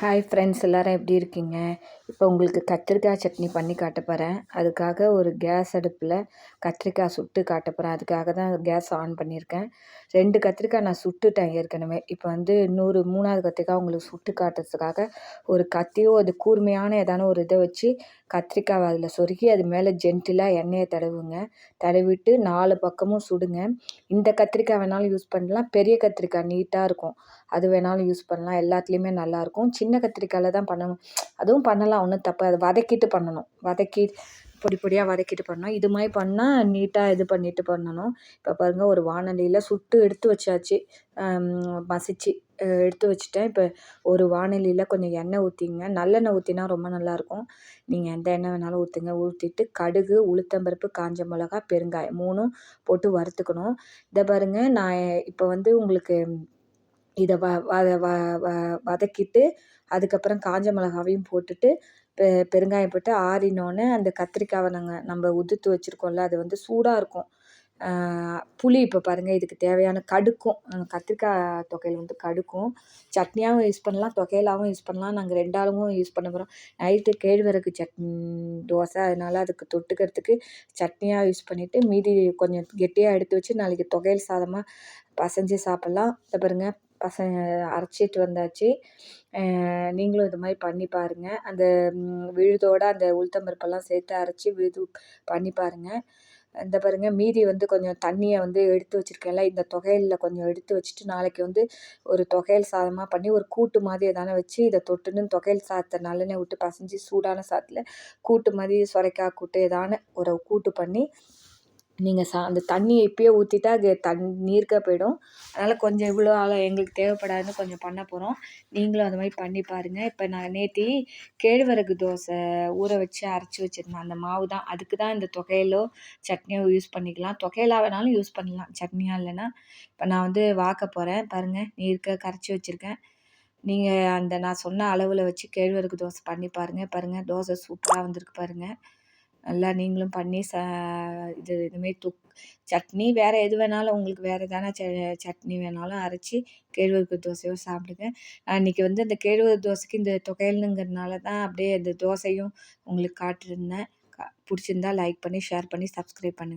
Hi friends எல்லோரும் எப்படி இருக்கீங்க? இப்போ உங்களுக்கு கத்திரிக்காய் சட்னி பண்ணி காட்ட போகிறேன் அதுக்காக ஒரு கேஸ் அடுப்பில் கத்திரிக்காய் சுட்டு காட்ட போகிறேன் அதுக்காக தான் கேஸ் ஆன் பண்ணியிருக்கேன். ரெண்டு கத்திரிக்காய் நான் சுட்டுட்டேன் ஏற்கனவே. இப்போ வந்து இன்னொரு மூணாவது கத்திரிக்காய் உங்களுக்கு சுட்டு காட்டுறதுக்காக ஒரு கத்தியோ அது கூர்மையான ஏதான ஒரு இதை வச்சு கத்திரிக்காய் அதில் சொருகி அது மேலே ஜென்டிலாக எண்ணெயை தடவுங்க. தடவிட்டு நாலு பக்கமும் சுடுங்க. இந்த கத்திரிக்காய் வேணாலும் யூஸ் பண்ணலாம். பெரிய கத்திரிக்காய் நீட்டாக இருக்கும். அது வேணாலும் யூஸ் பண்ணலாம். எல்லாத்துலேயுமே நல்லாயிருக்கும் சின்ன சின்ன கத்திரிக்காயில் தான் பண்ணணும். அதுவும் பண்ணலாம் ஒன்றும் தப்பு அதை வதக்கிட்டு பண்ணணும். வதக்கி பொடி பொடியாக வதக்கிட்டு பண்ணணும். இது மாதிரி பண்ணால் நீட்டாக இது பண்ணிட்டு பண்ணணும். இப்போ பாருங்கள் ஒரு வானொலியில் சுட்டு எடுத்து வச்சாச்சு. மசிச்சு எடுத்து வச்சுட்டேன். இப்போ ஒரு வானொலியில் கொஞ்சம் எண்ணெய் ஊற்றிங்க நல்லெண்ணெய் ஊற்றினா ரொம்ப நல்லாயிருக்கும். நீங்கள் எந்த எண்ணெய் வேணாலும் ஊற்றுங்க ஊற்றிட்டு கடுகு உளுத்தம்பருப்பு காஞ்ச மிளகா பெருங்காயம் மூணும் போட்டு வறுத்துக்கணும். இதை பாருங்கள் நான் இப்போ வந்து உங்களுக்கு இதை வ வ வ வதக்கிட்டு அதுக்கப்புறம் காஞ்ச மிளகாவையும் போட்டுட்டு பெ பெருங்காயம் போட்டு ஆறினோடனே அந்த கத்திரிக்காவை நாங்கள் நம்ம உதுத்து வச்சுருக்கோம்ல அது வந்து சூடாக இருக்கும். புளி இப்போ பாருங்கள் இதுக்கு தேவையான கடுக்கும். கத்திரிக்காய் தொகையில் வந்து கடுக்கும். சட்னியாகவும் யூஸ் பண்ணலாம் தொகையிலாகவும் யூஸ் பண்ணலாம். நாங்கள் ரெண்டாலும் யூஸ் பண்ண போகிறோம் நைட்டு கேழ்வரகு சட் தோசை அதனால் அதுக்கு தொட்டுக்கிறதுக்கு சட்னியாக யூஸ் பண்ணிவிட்டு மீதி கொஞ்சம் கெட்டியாக எடுத்து வச்சு நாளைக்கு தொகையல் சாதமாக பசைஞ்சு சாப்பிட்லாம். இதை பாருங்கள் பசங்க அரைச்சிட்டு வந்தாச்சு. நீங்களும் இது மாதிரி பண்ணி பாருங்கள் அந்த விழுதோட அந்த உளுத்தம் பருப்பெல்லாம் சேர்த்து அரைச்சி விழுது பண்ணி பாருங்கள் இந்த பாருங்கள் மீதி வந்து கொஞ்சம் தண்ணியை வந்து எடுத்து வச்சுருக்கேன்ல இந்த தொகையில் கொஞ்சம் எடுத்து வச்சுட்டு நாளைக்கு வந்து ஒரு தொகையல் சாதமாக பண்ணி ஒரு கூட்டு மாதிரி எதான வச்சு இதை தொட்டுன்னு தொகையல் சாதத்தை நல்லெண்ணெய் விட்டு பசைஞ்சு சூடான சாதத்தில் கூட்டு மாதிரி சுரைக்காய் கூட்டு எதான ஒரு கூட்டு பண்ணி நீங்கள் சா அந்த தண்ணியை இப்போயே ஊற்றிட்டா அது தண் நீர்க்காக போயிடும். அதனால் கொஞ்சம் இவ்வளோ எங்களுக்கு தேவைப்படாதுன்னு கொஞ்சம் பண்ண போகிறோம் நீங்களும் அது மாதிரி பண்ணி பாருங்கள் இப்போ நான் நேற்று கேழ்வரகு தோசை ஊற வச்சு அரைச்சி வச்சுருந்தேன். அந்த மாவு தான். அதுக்கு தான் இந்த தொகையிலோ சட்னியோ யூஸ் பண்ணிக்கலாம். தொகையிலா வேணாலும் யூஸ் பண்ணலாம். சட்னியாக இல்லைன்னா. இப்போ நான் வந்து வாக்க போகிறேன் பாருங்கள் நீர்க்க கரைச்சி வச்சுருக்கேன். நீங்கள் அந்த நான் சொன்ன அளவில் வச்சு கேழ்வரகு தோசை பண்ணி பாருங்கள் பாருங்கள் தோசை சூப்பராக வந்திருக்கு பாருங்கள் நல்லா நீங்களும் பண்ணி ச இது இதுமாரி தொக் சட்னி வேறு எது வேணாலும் உங்களுக்கு வேறு எதனா ச சட்னி வேணாலும் அரைச்சி கேழ்வரகு தோசையோ சாப்பிடுங்க. அன்றைக்கி வந்து அந்த கேழ்வரகு தோசைக்கு இந்த தொகையல்னுங்கிறதுனால தான் அப்படியே இந்த தோசையும் உங்களுக்கு காட்டியிருந்தேன் பிடிச்சிருந்தா லைக் பண்ணி ஷேர் பண்ணி சப்ஸ்கிரைப் பண்ணுங்கள்